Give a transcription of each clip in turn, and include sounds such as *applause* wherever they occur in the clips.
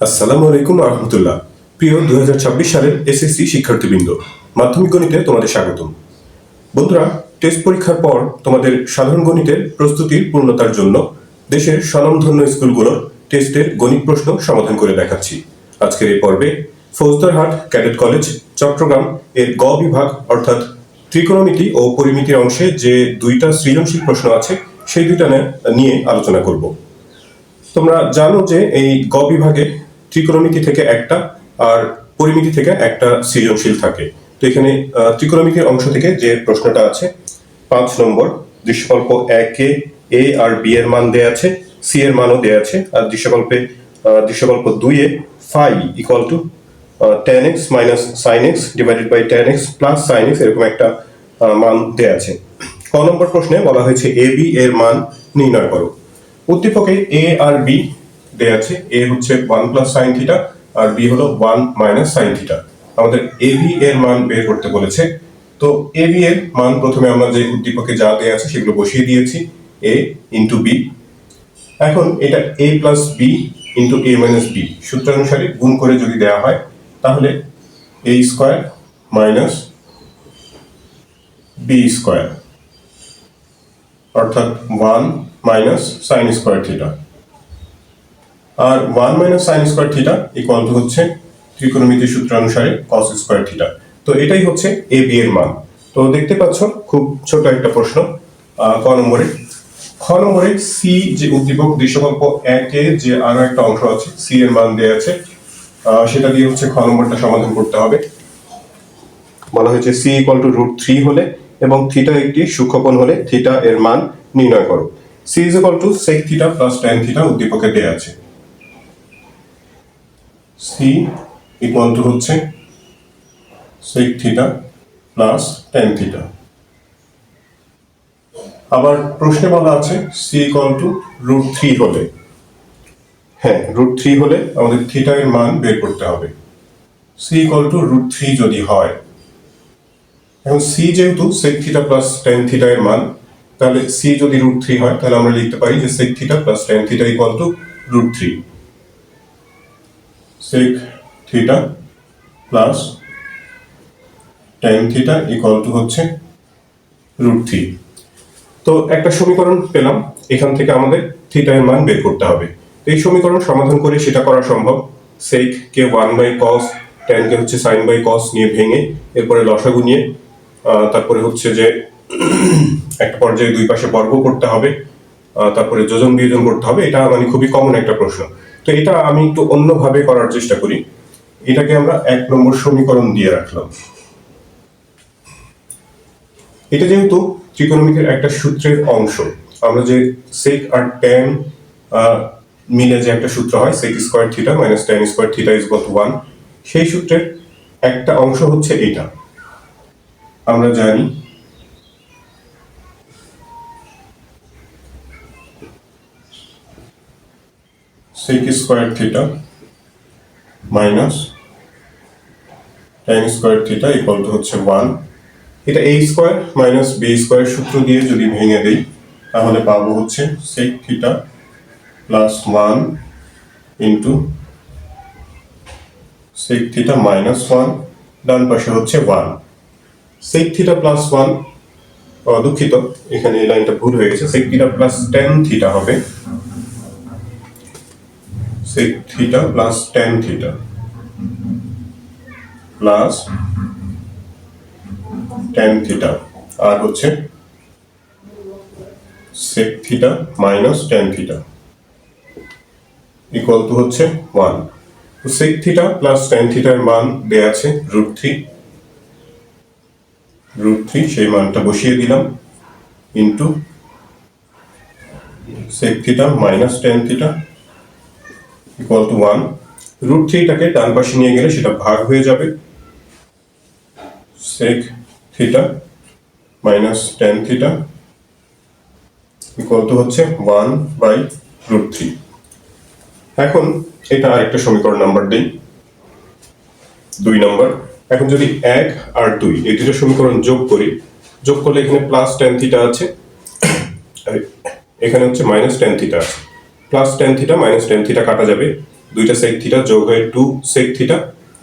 আসসালামু আলাইকুম রহমতুল্লাহ প্রিয় দুই হাজার ছাব্বিশ সালের এসএসসি শিক্ষার্থীবৃন্দ, মাধ্যমিক গণিতে তোমাদের স্বাগতম। বন্ধুরা, টেস্ট পরীক্ষার পর তোমাদের সাধারণ গণিতের প্রস্তুতির পূর্ণতার জন্য দেশের স্বনামধন্য স্কুলগুলোর টেস্টের গণিত প্রশ্ন সমাধান করে দেখাচ্ছি। আজকের এই পর্বে ফৌজদারহাট ক্যাডেট কলেজ, চট্টগ্রাম এর গ বিভাগ, অর্থাৎ ত্রিকোণমিতি ও পরিমিতির অংশে যে দুইটা সৃজনশীল প্রশ্ন আছে, সেই দুইটা নিয়ে আলোচনা করব। তোমরা জানো যে এই গ বিভাগে ত্রিকোণমিতি থেকে একটা আর পরিমিতি থেকে একটা সৃজনশীল থাকে। তো এখানে ত্রিকোণমিতির অংশ থেকে যে প্রশ্নটা আছে, পাঁচ নম্বর, দৃশ্যকল্প একে এ আর বি এর মান দেয়া আছে, সি এর মানও দেয়া আছে, আর দৃশ্যকল্পে দৃশ্যকল্প দুইয়ে phi equal to ten X minus sine X divided by ten X plus sine X এরকম একটা মান দেয়া আছে। ক নম্বর প্রশ্নে বলা হয়েছে এ বি এর মান নির্ণয় করো। উদ্দীপকে এ আর বি দেয়া আছে। এ হচ্ছে ওয়ান প্লাস সাইন থিটা আর বি হলো ওয়ান মাইনাস সাইন থিটা আমাদের এ বি এর মান বের করতে বলেছে। তো এ বি এর মান প্রথমে আমরা যে উদ্দীপকে যা দেয়া আছে সেগুলো বসিয়ে দিয়েছি। এ ইন্টু বি এখন এটা A plus B into A minus B সূত্রানুসারে গুণ করে যদি দেওয়া হয়, তাহলে A square minus B square অর্থাৎ one minus sine square theta R one minus sine square theta equal to হচ্ছে ত্রিকোণমিতির সূত্র অনুসারে কস স্কোয়ার থিটা। তো এটাই হচ্ছে এ বি এর মান। তো দেখতে পাচ্ছ, খুব ছোট একটা প্রশ্ন ক নম্বরে। খ নম্বরে সি যে উদ্দীপক দৃশ্যকল্প একে যে আরও একটা অংশ আছে সি এর মান দেওয়া আছে সেটা দিয়ে হচ্ছে খ নম্বরটা সমাধান করতে হবে। বলা হয়েছে C equal to root three হলে এবং থিটা একটি সূক্ষ্মকোণ হলে থিটা এর মান নির্ণয় করো। C is equal to sec theta plus tan theta উদ্দীপকে দেওয়া আছে। সি ইকুয়াল টু হচ্ছে sec theta plus tan theta আবার প্রশ্নে বলা আছে C equal to root three হলে। হ্যাঁ রুট থ্রি হলে আমাদের থিটা এর মান বের করতে হবে। C equal to root three যদি হয়। এখন সি যেহেতু sec theta plus tan theta এর মান, তাহলে সি যদি রুট থ্রি হয়, তাহলে আমরা লিখতে পারি যে sec theta plus tan theta equal to root three sec theta plus tan theta equal to হচ্ছে রুট থ্রি তো একটা সমীকরণ পেলাম, এখান থেকে আমাদের থিটা এর মান বের করতে হবে। এই সমীকরণ সমাধান করে সেটা করা সম্ভব। সেক কে ওয়ান বাই কস টেন কে হচ্ছে সাইন বাই কস নিয়ে ভেঙে এরপরে লসাগু নিয়ে তারপরে হচ্ছে যে *clears throat* একটা পর্যায়ে দুই পাশে বর্গ করতে হবে। তারপরে যোজন বিয়োজন করতে হবে। এটা মানে খুবই কমন একটা প্রশ্ন। তো এটা আমি একটু অন্যভাবে করার চেষ্টা করি। এটাকে আমরা এক নম্বর সমীকরণ দিয়ে রাখলাম। এটা যেহেতু ত্রিকোণমিতির একটা সূত্রের অংশ, আমরা যে সেক আর ট্যান মিলে যে একটা সূত্র হয় sec square theta minus tan square theta is গত ওয়ান সেই সূত্রের একটা অংশ হচ্ছে এটা। আমরা জানি sec square theta minus tan square theta equal to হচ্ছে ওয়ান এটা A square minus B square সূত্র দিয়ে যদি ভেঙে দেই, তাহলে পাবো হচ্ছে sec theta plus one into sec theta minus one ডান পাশে হচ্ছে one sec theta plus one দুঃখিত এখানে এই লাইনটা ভুল হয়ে গেছে sec theta plus tan theta হবে। Sec theta plus tan theta plus tan theta আর হচ্ছে sec theta minus tan theta equal to হচ্ছে ওয়ান তো সেক থিটা প্লাস টেন থিটার মান দেয়া আছে রুট থ্রি রুট থ্রি সেই মানটা বসিয়ে দিলাম into sec theta minus tan theta equal to one root থ্রিটাকে ডান পাশে নিয়ে গেলে সেটা ভাগ হয়ে যাবে। sec theta minus tan theta equal to হচ্ছে ওয়ান বাই রুট থ্রি এখন এটা আরেকটা সমীকরণ নাম্বার দিই। দুই নম্বর এখন যদি এক আর দুই, এই দুটো সমীকরণ যোগ করি, যোগ করলে এখানে প্লাস টেন থিটা আছে। এখানে হচ্ছে মাইনাস টেন থিটা আছে। Plus tan theta minus tan theta কাটা যাবে। দুইটা সেক থিটা যোগ হয়ে টু সেক থিটা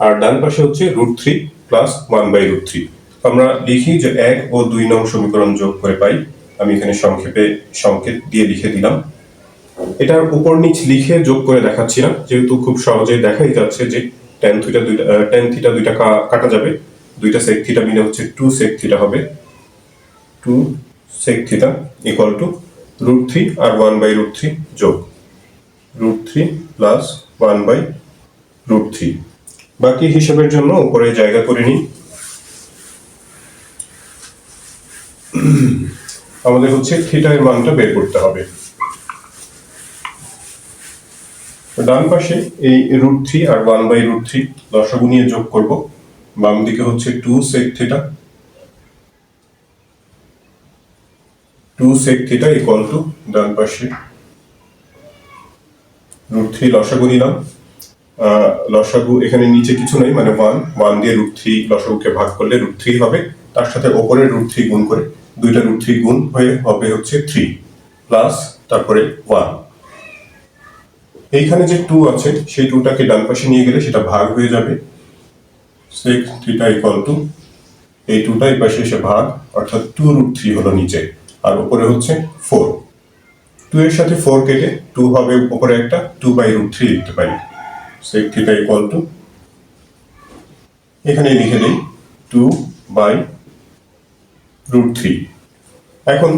আর ডান পাশে হচ্ছে root three plus one by root three আমরা লিখি যে এক ও দুই নং সমীকরণ যোগ করে পাই। আমি এখানে সংক্ষেপে সংকেত দিয়ে লিখে দিলাম। এটার উপর নিচ লিখে যোগ করে দেখাচ্ছি না, যেহেতু খুব সহজেই দেখাই যাচ্ছে যে টেন থিটা দুইটা টেন থিটা দুইটা কাটা যাবে। দুইটা সেক থিটা মিলে হচ্ছে টু সেক থিটা হবে। Two sec theta equal to root three R one by root three যোগ। Root three plus one by root three. বাকি হিসাবের জন্য উপরে জায়গা করে নিই। আমাদের হচ্ছে থিটা মানটা বের করতে হবে। ডান পাশে এই রুট থ্রি আর ওয়ান বাই রুট থ্রি দশগু নিয়ে যোগ করব। বাম দিকে হচ্ছে two sec theta. Two sec theta equal to ডান পাশে রুট থ্রি লসাগু নিলাম। লসাগু এখানে নিচে কিছু নেই মানে ওয়ান ওয়ান দিয়ে রুট থ্রি লসাগুকে ভাগ করলে রুট থ্রি হবে। তার সাথে ওপরে রুট থ্রি গুণ করে দুইটা রুট থ্রি গুণ হয়ে হবে হচ্ছে থ্রি প্লাস তারপরে ওয়ান এইখানে যে টু আছে, সেই টুটাকে ডান পাশে নিয়ে গেলে সেটা ভাগ হয়ে যাবে। সেক থ্রিটা ইকুয়াল টু এই টুটা এই পাশে এসে ভাগ, অর্থাৎ টু রুট থ্রি হলো নিচে, আর উপরে হচ্ছে ফোর টু এর সাথে ফোর কেটে টু হবে উপরে একটা টু বাই রুট থ্রি লিখতে পারি। সেক থিটা ইকুয়াল টু এখানে লিখে দিই টু বাই রুট থ্রি এখন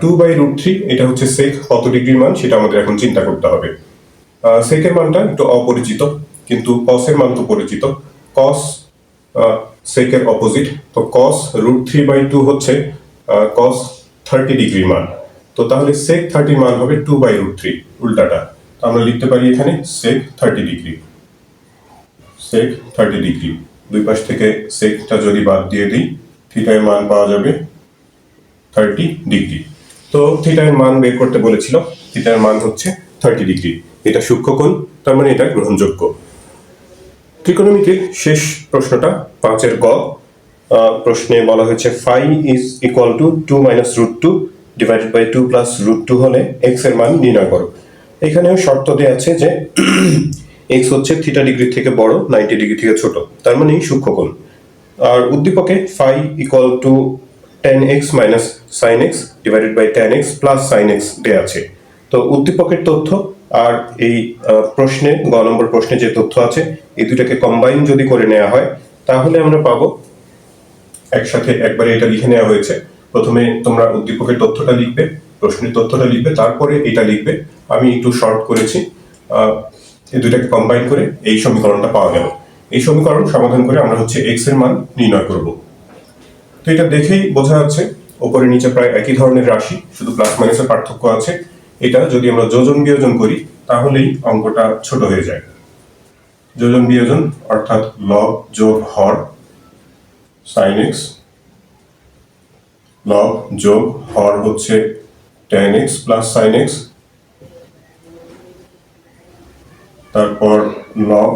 টু বাই রুট থ্রি এটা হচ্ছে সেক কত ডিগ্রির মান, সেটা আমাদের এখন চিন্তা করতে হবে। সেকের মানটা একটু অপরিচিত, কিন্তু কসের মান তো পরিচিত। কস সেকের অপোজিট তো cos root three by two হচ্ছে কস থার্টি ডিগ্রি মান। তো তাহলে সেক থার্টি মান হবে টু বাই রুট থ্রি উল্টাটা। তো আমরা লিখতে পারি এখানে sec thirty degree sec thirty degree দুই পাশ থেকে সেকটা যদি বাদ দিয়ে দিই থিটার মান পাওয়া যাবে থার্টি ডিগ্রি তো থিটার মান বের করতে বলেছিল থিটার মান হচ্ছে থার্টি ডিগ্রি এটা সূক্ষ্মকোণ তার মানে এটা গ্রহণযোগ্য। ত্রিকোণমিতির শেষ প্রশ্নটা পাঁচের গ। প্রশ্নে বলা হয়েছে phi is equal to two minus root two divided by two plus root two হলে এক্সের মান নির্ণয় করো। এখানেও শর্ত দেওয়া আছে যে *clears throat* এক্স হচ্ছে থিটা ডিগ্রি থেকে বড় নাইনটি ডিগ্রি থেকে ছোট, তার মানে সূক্ষ্মকোণ। আর উদ্দীপকে phi equal to tan x minus sine x divided by tan x plus sine x দেওয়া আছে। তো উদ্দীপকের তথ্য আর এই প্রশ্নে, গ নম্বর প্রশ্নে যে তথ্য আছে, এই দুটাকে কম্বাইন যদি করে নেওয়া হয়, তাহলে আমরা পাবো, একসাথে একবারে এটা লিখে নেওয়া হয়েছে। প্রথমে তোমরা উদ্দীপকের তথ্যটা লিখবে, প্রশ্নের তথ্যটা লিখবে, তারপরে এটা লিখবে। আমি একটু শর্ট করেছি। এই দুইটাকে কম্বাইন করে এই সমীকরণটা পাওয়া গেল। এই সমীকরণ সমাধান করে আমরা হচ্ছে এক্সের মান নির্ণয় করব। তো এটা দেখেই বোঝা যাচ্ছে, ওপরে নিচে প্রায় একই ধরনের রাশি, শুধু প্লাস মাইনাসের পার্থক্য আছে। এটা যদি আমরা যোজন বিয়োজন করি, তাহলেই অঙ্কটা ছোট হয়ে যায়। যোজন বিয়োজন অর্থাৎ লব যোগ হর সাইন এক্স লব যোগ হর হচ্ছে tan x plus sine x তারপর লব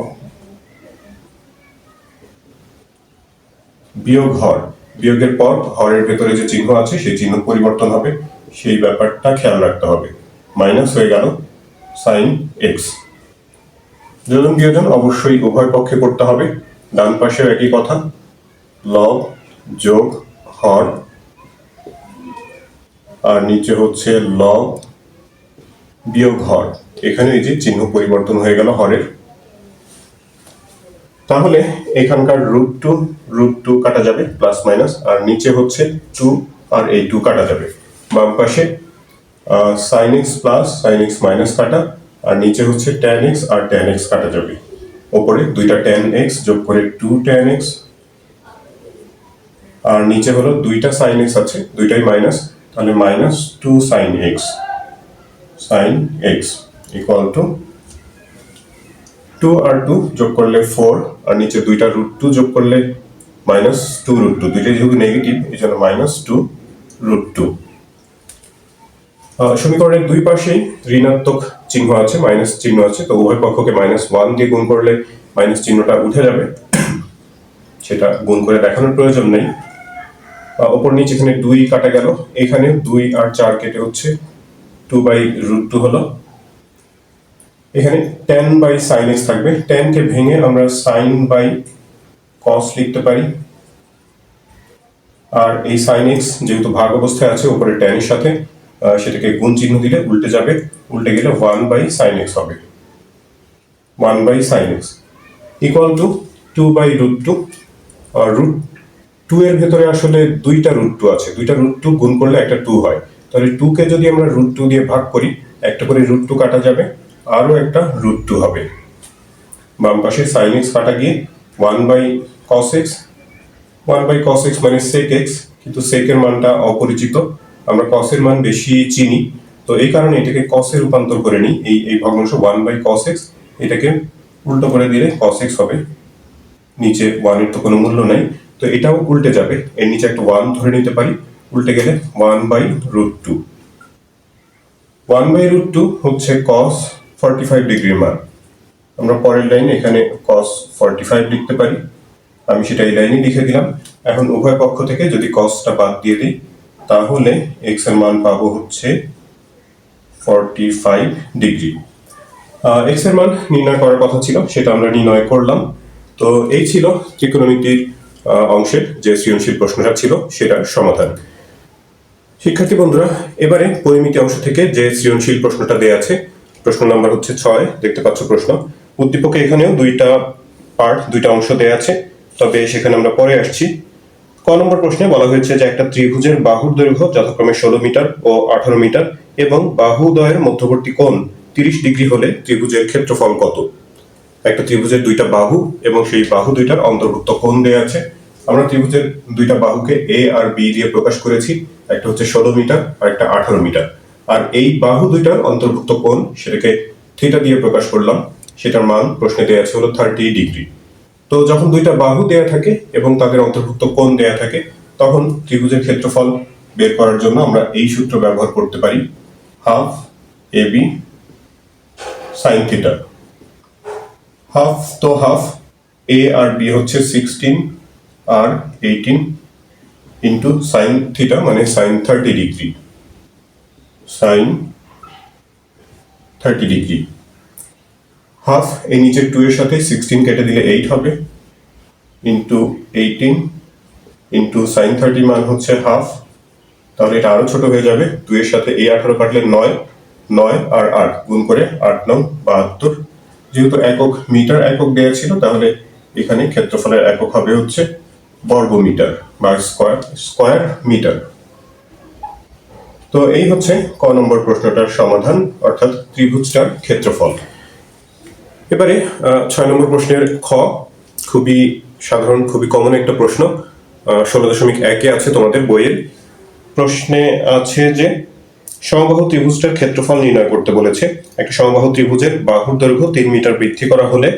বিয়োগ হর। বিয়োগের পর হরের ভেতরে যে চিহ্ন আছে, সেই চিহ্ন পরিবর্তন হবে। সেই ব্যাপারটা খেয়াল রাখতে হবে। মাইনাস হয়ে গেল সাইন এক্স যোজন বিয়োজন অবশ্যই উভয় পক্ষে করতে হবে। ডান পাশেও একই কথা। লব যোগ হর আর নিচে হচ্ছে লব বিয়োগ হর এখানে এই যে চিহ্ন পরিবর্তন হয়ে গেল হরের। তাহলে এখানকার রুট টু রুট টু কাটা যাবে প্লাস মাইনাস আর নিচে হচ্ছে টু আর এই টু কাটা যাবে। বাম পাশে sine x plus sine x minus কাটা, আর নিচে হচ্ছে ট্যান এক্স আর ট্যান এক্স কাটা যাবে। ওপরে দুইটা ট্যান এক্স যোগ করে টু ট্যান এক্স আর নিচে হলো দুইটা সাইন এক্স আছে, দুইটাই মাইনাস তাহলে minus two sine x sine x equal to two R two যোগ করলে ফোর আর নিচে দুইটা রুট টু যোগ করলে মাইনাস টু রুট টু দুইটাই যেহেতু নেগেটিভ এই জন্য মাইনাস টু রুট টু সমীকরণের দুই পাশেই ঋণাত্মক চিহ্ন আছে মাইনাস চিহ্ন আছে, তো উভয় পক্ষকে মাইনাস ওয়ান দিয়ে গুণ করলে মাইনাস চিহ্নটা উঠে যাবে। সেটা গুণ করে দেখানোর প্রয়োজন নেই। ওপর নিচে এখানে দুই কাটা গেল। এখানে দুই আর চার কেটে হচ্ছে। টু বাই রুট টু হলো। এখানে টেন বাই সাইন এক্স থাকবে। টেনকে ভেঙে আমরা সাইন বাই কস লিখতে পারি। আর এই সাইন এক্স যেহেতু ভাগ অবস্থায় আছে উপরে টেনের সাথে সেটাকে গুণ চিহ্ন দিলে উল্টে যাবে। উল্টে গেলে ওয়ান বাই সাইন এক্স হবে। One by sine x equal to two by root two root two এর ভেতরে আসলে দুইটা রুট টু আছে। দুইটা রুট টু গুণ করলে একটা টু হয়। তাহলে টু কে যদি আমরা রুট টু দিয়ে ভাগ করি, একটা করে রুট টু কাটা যাবে, আরও একটা রুট টু হবে। বাম পাশে সাইন এক্স কাটা গিয়ে one by cos x one by cos x মানে সেক এক্স কিন্তু সেকের মানটা অপরিচিত। আমরা কসের মান বেশি চিনি। তো এই কারণে এটাকে কসে রূপান্তর করে নিই। এই এই ভগ্নাংশ ওয়ান বাই কস এক্স এটাকে উল্টো করে দিলে কস এক্স হবে। নিচে ওয়ানের তো কোনো মূল্য নাই। তো এটাও উল্টে যাবে। এর নিচে একটা ওয়ান ধরে নিতে পারি। উল্টে গেলে one by root two one by root two হচ্ছে কস ফর্টি ফাইভ ডিগ্রির মান। আমরা পরের লাইনে এখানে কস ফর্টি ফাইভ লিখতে পারি। আমি সেটা এই লাইনে লিখে দিলাম। এখন উভয় পক্ষ থেকে যদি কসটা বাদ দিয়ে দিই, তাহলে এক্সের মান পাবো হচ্ছে ফর্টি ফাইভ ডিগ্রি এক্সের মান নির্ণয় করার কথা ছিল, সেটা আমরা নির্ণয় করলাম। তো এই ছিল ত্রিকোণমিতির অংশের যে সৃজনশীল প্রশ্নটা ছিল, সেটার সমাধান। শিক্ষার্থী বন্ধুরা, এবারে পরিমিতি অংশ থেকে যে সৃজনশীল প্রশ্নটা দেয়া আছে, প্রশ্ন নাম্বার হচ্ছে ছয়, দেখতে পাচ্ছ প্রশ্ন। উদ্দীপকে এখানেও দুইটা পার্ট দুইটা অংশ দেয়া আছে, তবে সেখানে আমরা পরে আসছি। ক নম্বর প্রশ্নে বলা হয়েছে যে একটা ত্রিভুজের বাহুর দৈর্ঘ্য যথাক্রমে ষোলো মিটার ও আঠারো মিটার এবং বাহুদ্বয়ের মধ্যবর্তী কোণ তিরিশ ডিগ্রি হলে ত্রিভুজের ক্ষেত্রফল কত? একটা ত্রিভুজের দুইটা বাহু এবং সেই বাহু দুইটার অন্তর্ভুক্ত কোণ দেয়া আছে। আমরা ত্রিভুজের দুইটা বাহুকে এ আর বি দিয়ে প্রকাশ করেছি। একটা হচ্ছে ষোলো মিটার আর একটা আঠারো মিটার। আর এই বাহু দুইটার অন্তর্ভুক্ত কোণ সেটাকে থিটা দিয়ে প্রকাশ করলাম। সেটার মান প্রশ্নে দেওয়া আছে হলো থার্টি ডিগ্রি তো যখন দুইটা বাহু দেয়া থাকে এবং তাদের অন্তর্ভুক্ত কোণ দেয়া থাকে, তখন ত্রিভুজের ক্ষেত্রফল বের করার জন্য আমরা এই সূত্র ব্যবহার করতে পারি। Half A B sine theta half তো হাফ এ আর বি হচ্ছে সিক্সটিন আর এইটিন ইন্টু সাইন থিটা মানে sine thirty degree sine thirty degree half এই নিচের টু এর সাথে সিক্সটিন কেটে দিলে এইট হবে। Into eighteen into sine thirty মান হচ্ছে হাফ তাহলে এটা আরও ছোট হয়ে যাবে। দুই এর সাথে এই আঠারো কাটলে নয় নয় আর আট, গুণ করে আট নং বাহাত্তর। যেহেতু একক মিটার একক দেওয়া ছিল, তাহলে এখানে ক্ষেত্রফলের একক হবে হচ্ছে বর্গ মিটার বা স্কোয়ার স্কোয়ার মিটার। তো এই হচ্ছে ক নম্বর প্রশ্নটার সমাধান, অর্থাৎ ত্রিভুজটার ক্ষেত্রফল। এবারে ছয় নম্বর প্রশ্নের খ, খুবই সাধারণ, খুবই কমন একটা প্রশ্ন। ষোলো দশমিক একে আছে তোমাদের বইয়ের। প্রশ্নে আছে যে সমবাহু ত্রিভুজটার ক্ষেত্রফল নির্ণয় করতে বলেছে। একটা সমবাহু ত্রিভুজের বাহুর দৈর্ঘ্য তিন মিটার বৃদ্ধি করা হলে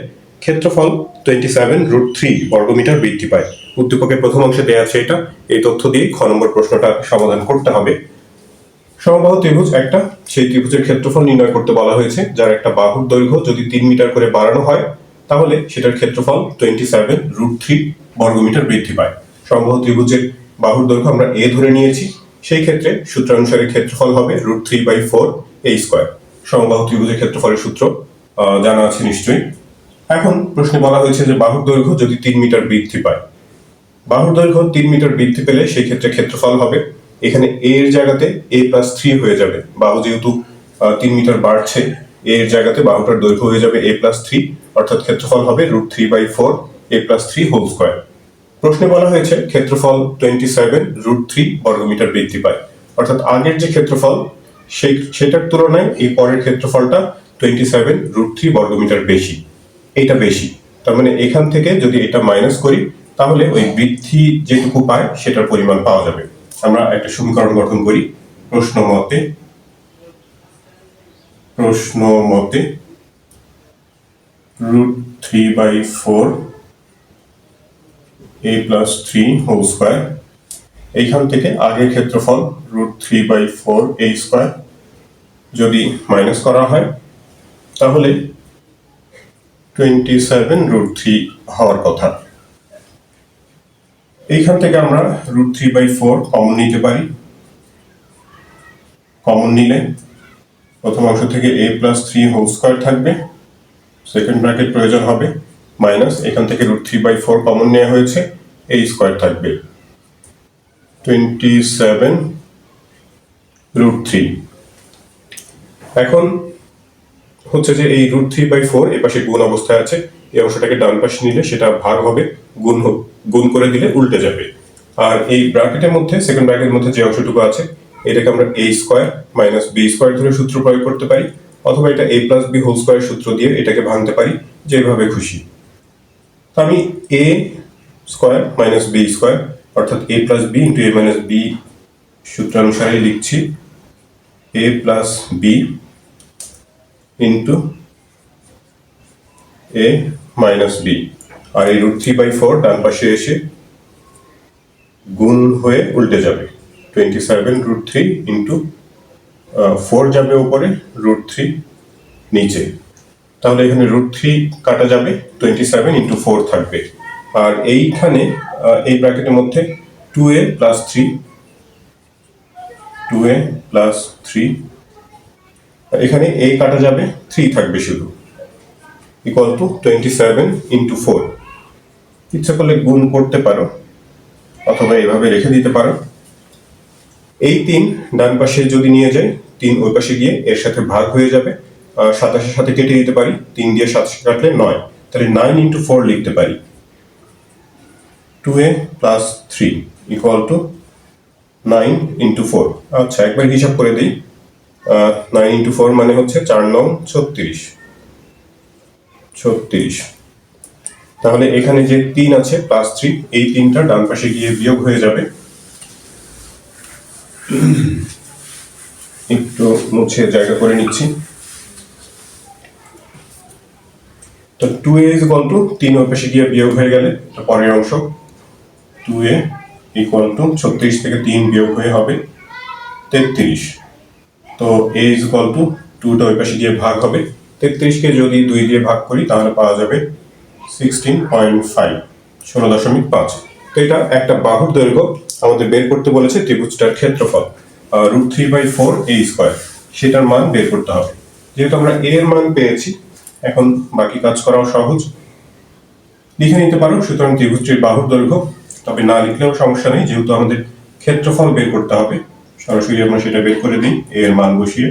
ক্ষেত্রফল টোয়েন্টি সেভেন রুট থ্রি বর্গমিটার বৃদ্ধি পায়। উদ্দীপকের প্রথম অংশে দেওয়া আছে এটা। এই তথ্য দিয়ে খ নম্বর প্রশ্নটা সমাধান করতে হবে। সমবাহু ত্রিভুজ একটা, সেই ত্রিভুজের ক্ষেত্রফল নির্ণয় করতে বলা হয়েছে, যার একটা বাহুর দৈর্ঘ্য যদি তিন মিটার করে বাড়ানো হয়, তাহলে সেটার ক্ষেত্রফল টোয়েন্টি সেভেন রুট থ্রি বর্গমিটার বৃদ্ধি পায়। সমবাহু ত্রিভুজের বাহুর দৈর্ঘ্য আমরা এ ধরে নিয়েছি। সেই ক্ষেত্রে সূত্রানুসারে ক্ষেত্রফল হবে root three by four A square সমবাহু ত্রিভুজের ক্ষেত্রফলের সূত্র জানা আছে নিশ্চয়ই। এখন প্রশ্নে বলা হয়েছে যে বাহুর দৈর্ঘ্য যদি তিন মিটার বৃদ্ধি পায়, বাহুর দৈর্ঘ্য তিন মিটার বৃদ্ধি পেলে সেই ক্ষেত্রে ক্ষেত্রফল হবে এখানে এ এর জায়গাতে এ প্লাস থ্রি হয়ে যাবে। বাহু যেহেতু তিন মিটার বাড়ছে এ এর জায়গাতে বাহুটার দৈর্ঘ্য হয়ে যাবে এ প্লাস থ্রি অর্থাৎ ক্ষেত্রফল হবে root three by four A plus three whole square প্রশ্নে বলা হয়েছে ক্ষেত্রফল টোয়েন্টি সেভেন রুট থ্রি বর্গমিটার বৃদ্ধি পায়। অর্থাৎ আগের যে ক্ষেত্রফল, সেই সেটার তুলনায় এই পরের ক্ষেত্রফলটা টোয়েন্টি সেভেন রুট থ্রি বর্গমিটার বেশি। এটা বেশি। তার মানে এখান থেকে যদি এটা মাইনাস করি, তাহলে ওই বৃদ্ধি যেটুকু পায়, সেটার পরিমাণ পাওয়া যাবে। আমরা একটা সমীকরণ গঠন করি। প্রশ্ন মতে প্রশ্ন মতে root three by four A plus three whole square এইখান থেকে আগের ক্ষেত্রফল root three by four A square যদি মাইনাস করা হয়, তাহলে টোয়েন্টি সেভেন রুট থ্রি হওয়ার কথা। এইখান থেকে আমরা root three by four common নিতে পারি। কমন নিলে প্রথম অংশ থেকে A plus three whole square থাকবে। সেকেন্ড ব্র্যাকেট প্রয়োজন হবে। মাইনাস এখান থেকে root three by four common নেওয়া হয়েছে। এই স্কোয়ার থাকবে। টোয়েন্টি সেভেন রুট থ্রি এখন হচ্ছে যে এই root three by four A পাশে গুণ অবস্থায় আছে, এই অংশটাকে ডান পাশে নিলে সেটা ভাগ হবে, গুণ গুণ করে দিলে উল্টে যাবে। আর এই ব্র্যাকেটের মধ্যে সেকেন্ড ব্র্যাকেটের মধ্যে যে অংশটুকু আছে, এটাকে আমরা A square minus B square ধরে সূত্র প্রয়োগ করতে পারি, অথবা এটা A plus B whole square সূত্র দিয়ে এটাকে ভাঙতে পারি, যেভাবে খুশি। তো আমি A square minus B square, অর্থাৎ A plus B into A minus B সূত্রানুসারে লিখছি। A plus B into A minus B. আর এই রুট থ্রি বাই ফোর ডান পাশে এসে গুণ হয়ে উল্টে যাবে। Twenty seven root three into four যাবে উপরে, রুট থ্রি নিচে। তাহলে এখানে রুট থ্রি কাটা যাবে, টোয়েন্টি সেভেন ইন্টু ফোর থাকবে। আর এইখানে এই ব্র্যাকেটের মধ্যে two A plus three two A plus three এখানে এ কাটা যাবে থ্রি থাকবে শুধু equal to twenty seven into four ইচ্ছা করলে গুণ করতে পারো, অথবা এভাবে রেখে দিতে পারো। এই তিন ডান পাশে যদি নিয়ে যাই, তিন ওই পাশে গিয়ে এর সাথে ভাগ হয়ে যাবে সাতাশের সাথে কেটে দিতে পারি, তিন দিয়ে সাতাশে কাটলে নয়, তাহলে নাইন ইন্টু ফোর লিখতে পারি। Two A plus three equal to nine into four আচ্ছা একবার হিসাব করে দিই। নাইন ইন্টু ফোর মানে হচ্ছে চার নং ছত্রিশ। ছত্রিশ। তাহলে এখানে যে তিন আছে প্লাস থ্রি এই তিনটা ডান পাশে গিয়ে বিয়োগ হয়ে যাবে। একটু মুছে জায়গা করে নিচ্ছি। তো two A is equal to তিন ওই পাশে গিয়ে বিয়োগ হয়ে গেলে পরের অংশ। টু এ ইকুয়াল টু ছত্রিশ থেকে তিন বিয়োগ হয়ে হবে তেত্রিশ। তো এ ইজ ইকুয়াল টু টুটা ওই পাশে গিয়ে ভাগ হবে। তেত্রিশকে যদি দুই দিয়ে ভাগ করি, তাহলে পাওয়া যাবে সিক্সটিন পয়েন্ট ফাইভ ষোলো দশমিক পাঁচ। তো এটা একটা বাহুর দৈর্ঘ্য, আমাদের বের করতে বলেছে ত্রিভুজটার ক্ষেত্রফল root three by four A square সেটার মান বের করতে হবে। যেহেতু আমরা এ এর মান পেয়েছি, এখন বাকি কাজ করাও সহজ। লিখে নিতে পারো, সুতরাং ত্রিভুজটির বাহুর দৈর্ঘ্য তবে না লিখলেও সমস্যা নেই, যেহেতু আমাদের ক্ষেত্রফল বের করতে হবে। সরাসরি আমরা সেটা বের করে দিই এর মান বসিয়ে।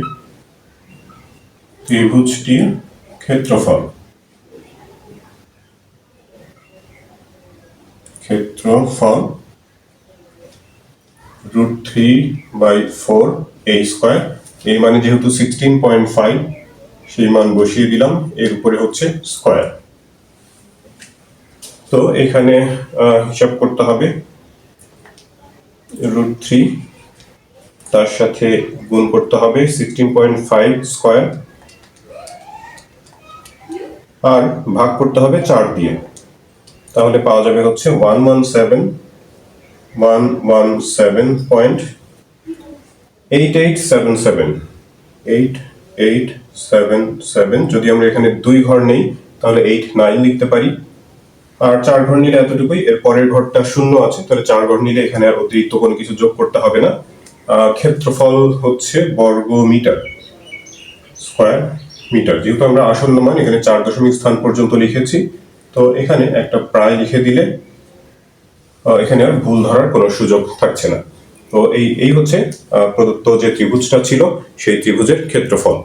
ত্রিভুজটির ক্ষেত্রফল। ক্ষেত্রফল root three by four A square এই মানে যেহেতু সিক্সটিন পয়েন্ট ফাইভ সেই মান বসিয়ে দিলাম, এর উপরে হচ্ছে স্কোয়ার তো এখানে হিসাব করতে হবে। রুট থ্রি তার সাথে গুণ করতে হবে সিক্সটিন পয়েন্ট ফাইভ স্কোয়ার আর ভাগ করতে হবে চার দিয়ে। তাহলে পাওয়া যাবে হচ্ছে one one seven one one seven point eight eight seven seven eight eight seven seven যদি আমরা এখানে দুই ঘর নেই, তাহলে এইট নাইন লিখতে পারি। আর চার ঘর নিলে এতটুকুই, এর পরের ঘরটা শূন্য আছে, তাহলে চার ঘর নিলে এখানে আর অতিরিক্ত কোনো কিছু যোগ করতে হবে না। ক্ষেত্রফল হচ্ছে বর্গ মিটার স্কোয়ার মিটার যেহেতু আমরা আসন্ন মান, এখানে চার দশমিক স্থান পর্যন্ত লিখেছি, তো এখানে একটা প্রায় লিখে দিলে এখানে আর ভুল ধরার কোনো সুযোগ থাকছে না। তো এই এই হচ্ছে প্রদত্ত যে ত্রিভুজটা ছিল, সেই ত্রিভুজের ক্ষেত্রফল।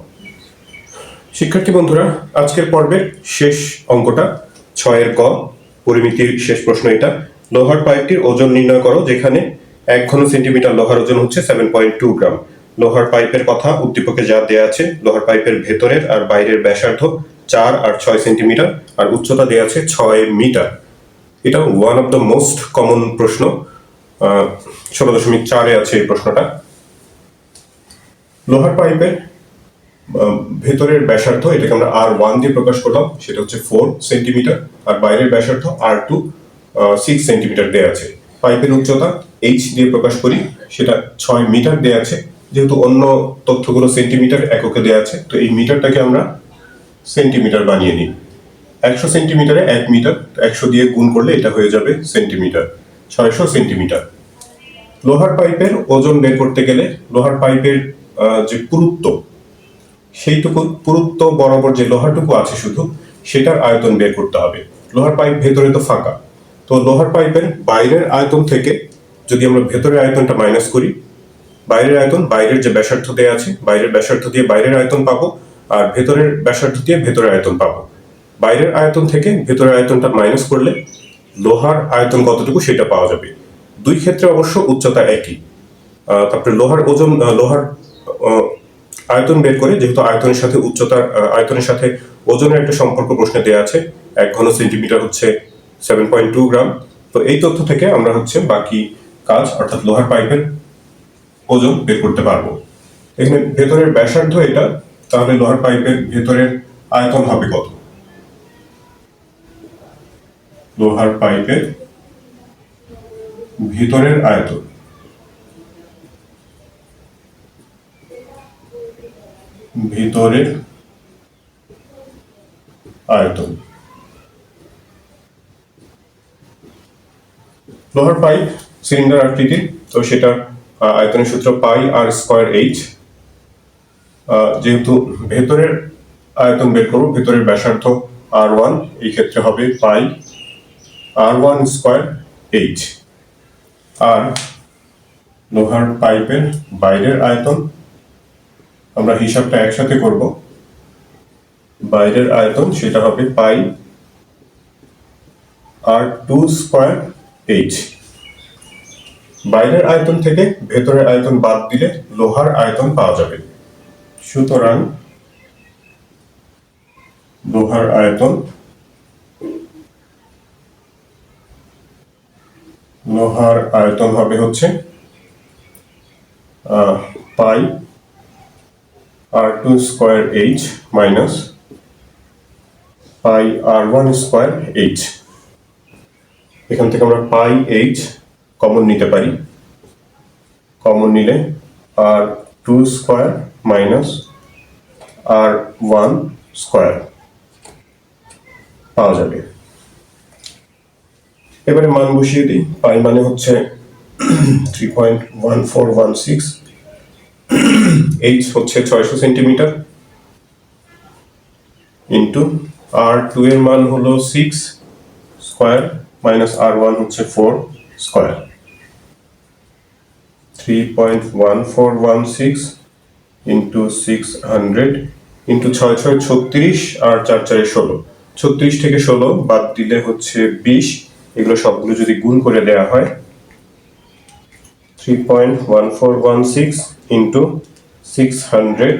শিক্ষার্থী বন্ধুরা, আজকের পর্বের শেষ অঙ্কটা ছয়ের ক পরিমিতির শেষ প্রশ্ন এটা। লোহার পাইপটির ওজন নির্ণয় করো, যেখানে এক ঘন সেন্টিমিটার লোহার ওজন হচ্ছে সেভেন পয়েন্ট টু গ্রাম। লোহার পাইপের কথা উদ্দীপকে যা দেয়া আছে, লোহার পাইপের ভেতরের আর বাইরের ব্যাসার্ধ চার আর ছয় সেন্টিমিটার, আর উচ্চতা দেয়া আছে ছয় মিটার। এটা one of the most common প্রশ্ন। ষোলো দশমিক চারে আছে এই প্রশ্নটা। লোহার পাইপের ভেতরের ব্যাসার্ধ, এটাকে আমরা আর ওয়ান দিয়ে প্রকাশ করলাম, সেটা হচ্ছে ফোর সেন্টিমিটার আর বাইরের ব্যাসার্ধ আর টু সিক্স সেন্টিমিটার দেয়া আছে। পাইপের উচ্চতা এইচ দিয়ে প্রকাশ করি, সেটা ছয় মিটার দেয়া আছে, যেহেতু অন্য তথ্যগুলো সেন্টিমিটার এককে দেওয়া আছে, তো এই মিটারটাকে আমরা সেন্টিমিটার বানিয়ে নিই। একশো সেন্টিমিটারে এক মিটার একশো দিয়ে গুণ করলে এটা হয়ে যাবে সেন্টিমিটার ছয়শো সেন্টিমিটার লোহার পাইপের ওজন বের করতে গেলে লোহার পাইপের যে পুরুত্ব সেইটুকু পুরুত্ব বরাবর যে লোহাটুকু আছে শুধু, সেটার আয়তন বের করতে হবে। লোহার পাইপ ভেতরে তো ফাঁকা। তো লোহার পাইপের বাইরের আয়তন থেকে যদি আমরা ভেতরের আয়তনটা মাইনাস করি, বাইরের আয়তন, বাইরের যে ব্যাসার্ধ দেওয়া আছে, বাইরের ব্যাসার্ধ দিয়ে বাইরের আয়তন পাবো আর ভেতরের ব্যাসার্ধ দিয়ে ভেতরের আয়তন পাবো। বাইরের আয়তন থেকে ভেতরের আয়তনটা মাইনাস করলে লোহার আয়তন কতটুকু সেটা পাওয়া যাবে। দুই ক্ষেত্রে অবশ্য উচ্চতা একই। তারপরে লোহার ওজন লোহার আয়তন বের করে, যেহেতু আয়তনের সাথে উচ্চতার আয়তনের সাথে ওজনের একটা সম্পর্ক প্রশ্নে দেওয়া আছে, এক ঘন সেন্টিমিটার হচ্ছে সেভেন পয়েন্ট টু গ্রাম তো এই তথ্য থেকে আমরা হচ্ছে বাকি কাজ, অর্থাৎ লোহার পাইপের ওজন বের করতে পারব। এখানে ভেতরের ব্যাসার্ধ এটা, তাহলে লোহার পাইপের ভেতরের আয়তন হবে কত? লোহার পাইপের ভিতরের আয়তন। ভিতরের আয়তন। লোহার পাইপ, সিলিন্ডার আকৃতির তো সেটা আয়তনের সূত্র পাই আর স্কোয়ার এইচ। যেহেতু ভেতরের আয়তন বের করব, ভেতরের ব্যাসার্ধ আর ওয়ান, এই ক্ষেত্রে হবে pi R one square H. আর লোহার পাইপের বাইরের আয়তন আমরা হিসাবটা একসাথে করব। বাইরের আয়তন সেটা হবে pi R two square H বাইরের আয়তন থেকে ভেতরের আয়তন বাদ দিলে লোহার আয়তন পাওয়া যাবে। সুতরাং লোহার আয়তন লোহার আয়তন হবে হচ্ছে pi R two square H minus pi R one square H এখান থেকে আমরা পাই এইচ কমন নিতে পারি। কমন নিলে R two square minus R one square পাওয়া যাবে। এবারে মান বসিয়ে দিই। পাই মানে হচ্ছে three point one four one six H হচ্ছে ছয়শো সেন্টিমিটার ইন্টু আর টু এর মান হলো six square minus R one হচ্ছে four square three point one four one six into six hundred into ছয় ছয় ছত্রিশ আর চার চারে ষোলো। ছত্রিশ থেকে ষোলো বাদ দিলে হচ্ছে বিশ। এগুলো সবগুলো যদি গুণ করে দেওয়া হয় three point one four one six into six hundred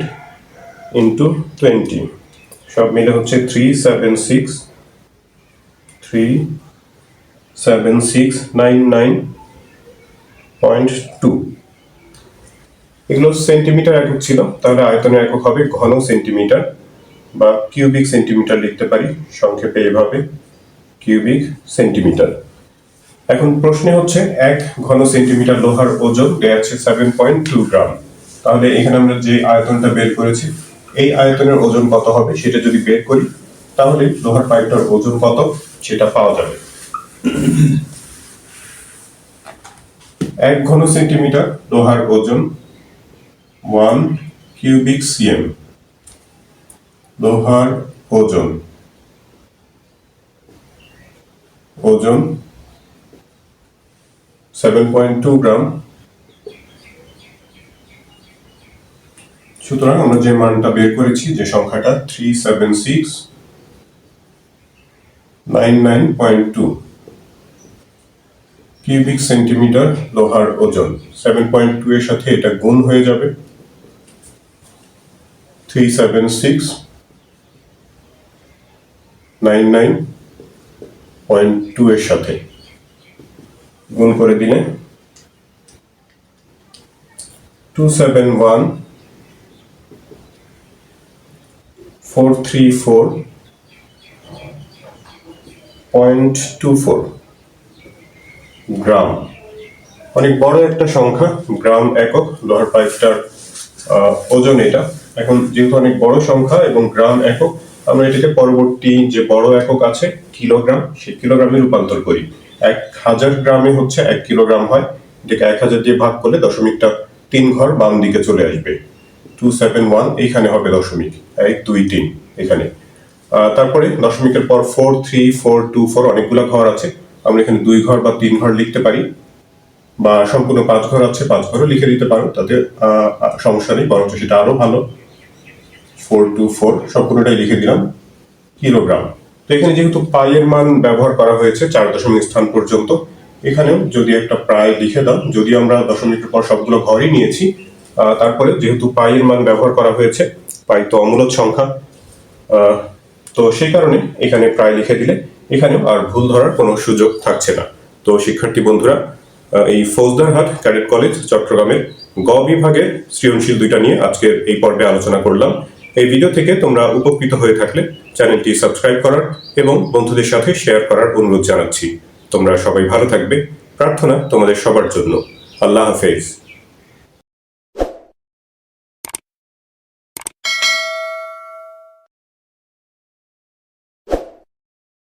into twenty সব মিলে হচ্ছে three seven six three seven six nine nine point two এগুলো সেন্টিমিটার একক ছিল, তাহলে আয়তনের একক হবে ঘন সেন্টিমিটার বা কিউবিক সেন্টিমিটার লিখতে পারি, সংক্ষেপে এভাবে কিউবিক সেন্টিমিটার এখন প্রশ্নে হচ্ছে এক ঘন সেন্টিমিটার লোহার ওজন, দেয়া আছে সেভেন পয়েন্ট টু গ্রাম। তাহলে এখানে আমরা যে আয়তনটা বের করেছি, এই আয়তনের ওজন কত হবে সেটা যদি বের করি, তাহলে লোহার পাইপটার ওজন কত সেটা পাওয়া যাবে। এক ঘন সেন্টিমিটার লোহার ওজন ওয়ান কিউবিক সিএম লোহার ওজন ওজন সেভেন পয়েন্ট টু গ্রাম সুতরাং আমরা যে মানটা বের করেছি, যে সংখ্যাটা three seven six nine nine point two cubic centimetre লোহার ওজন। সেভেন পয়েন্ট টু এর সাথে এটা গুণ হয়ে যাবে। Three seven six nine nine point two এর সাথে। গুণ করে দিলে? Two seven one four three four point two four gram অনেক বড় একটা সংখ্যা গ্রাম একক লোহার পাইপটার ওজন এটা। এখন যেহেতু অনেক বড় সংখ্যা এবং গ্রাম একক, আমরা এটাকে পরবর্তী যে বড় একক আছে কিলোগ্রাম সেই কিলোগ্রামে রূপান্তর করি। এক হাজার গ্রামে হচ্ছে এক কিলোগ্রাম হয় এটাকে এক হাজার দিয়ে ভাগ করলে দশমিকটা তিন ঘর বাম দিকে চলে আসবে। টু সেভেন ওয়ান এইখানে হবে দশমিক এক দুই তিন, এখানে। তারপরে দশমিকের পর four three four two four অনেকগুলো ঘর আছে। আমরা এখানে দুই ঘর বা তিন ঘর লিখতে পারি, বা সম্পূর্ণ পাঁচ ঘর আছে, পাঁচ ঘরও লিখে দিতে পারো, তাতে সমস্যা নেই, বরঞ্চ সেটা আরও ভালো। ফোর টু ফোর সম্পূর্ণটাই লিখে দিলাম, কিলোগ্রাম। তো এখানে যেহেতু পাইয়ের মান ব্যবহার করা হয়েছে, চার দশমিক স্থান পর্যন্ত, এখানেও যদি একটা প্রায় লিখে দাও, যদি আমরা দশমিকের পর সবগুলো ঘরই নিয়েছি তারপরে যেহেতু পাইয়ের মান ব্যবহার করা হয়েছে, পাই তো অমূলক সংখ্যা তো সেই কারণে এখানে প্রায় লিখে দিলে এখানেও আর ভুল ধরার কোনো সুযোগ থাকছে না। তো শিক্ষার্থী বন্ধুরা এই ফৌজদারহাট ক্যাডেট কলেজ চট্টগ্রামের গ বিভাগের সৃজনশীল দুইটা নিয়ে আজকের এই পর্বে আলোচনা করলাম। এই ভিডিও থেকে তোমরা উপকৃত হয়ে থাকলে চ্যানেলটি সাবস্ক্রাইব করার এবং বন্ধুদের সাথে শেয়ার করার অনুরোধ জানাচ্ছি। তোমরা সবাই ভালো থাকবে। প্রার্থনা তোমাদের সবার জন্য। আল্লাহ হাফেজ।